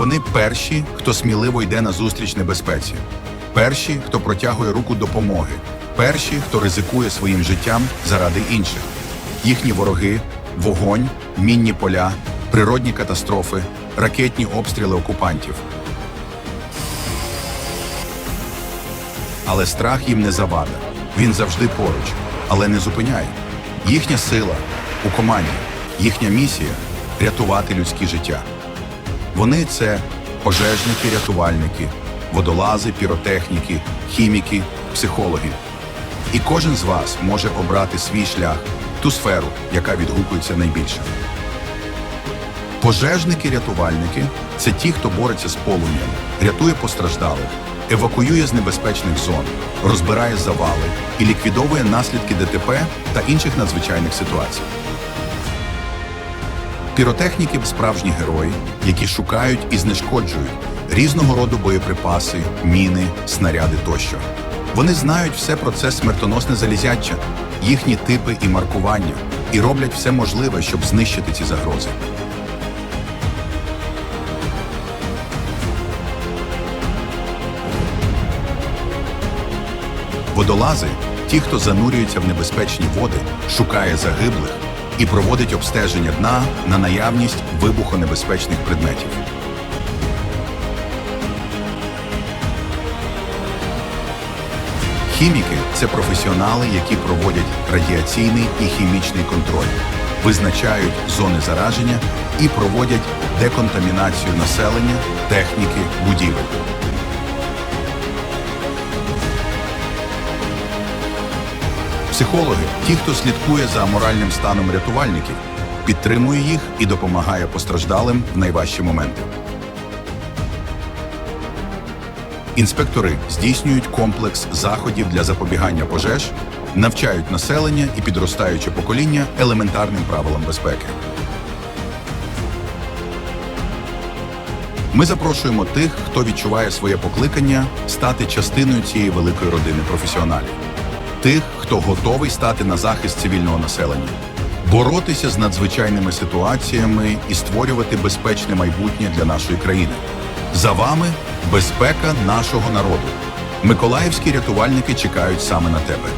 Вони перші, хто сміливо йде на зустріч небезпеці, перші, хто протягує руку допомоги, перші, хто ризикує своїм життям заради інших. Їхні вороги вогонь, мінні поля, природні катастрофи, ракетні обстріли окупантів. Але страх їм не завада. Він завжди поруч, але не зупиняє. Їхня сила у команді, їхня місія рятувати людське життя. Вони це пожежники, рятувальники, водолази, піротехніки, хіміки, психологи. І кожен з вас може обрати свій шлях, ту сферу, яка відгукується найбільше. Пожежники-рятувальники це ті, хто бореться з полум'ям, рятує постраждалих, евакуює з небезпечних зон, розбирає завали і ліквідовує наслідки ДТП та інших надзвичайних ситуацій. Піротехніки справжні герої, які шукають і знешкоджують різного роду боєприпаси, міни, снаряди тощо. Вони знають все про це смертоносне залізяча, їхні типи і маркування, і роблять все можливе, щоб знищити ці загрози. Водолази ті, хто занурюється в небезпечні води, шукає загиблих і проводить обстеження дна на наявність вибухонебезпечних предметів. Хіміки це професіонали, які проводять радіаційний і хімічний контроль, визначають зони зараження і проводять деконтамінацію населення, техніки, будівель. Психологи ті, хто слідкує за моральним станом рятувальників, підтримує їх і допомагає постраждалим в найважчі моменти. Інспектори здійснюють комплекс заходів для запобігання пожеж, навчають населення і підростаюче покоління елементарним правилам безпеки. Ми запрошуємо тих, хто відчуває своє покликання стати частиною цієї великої родини професіоналів, тих, хто готовий стати на захист цивільного населення, боротися з надзвичайними ситуаціями і створювати безпечне майбутнє для нашої країни. За вами безпека нашого народу. Миколаївські рятувальники чекають саме на тебе.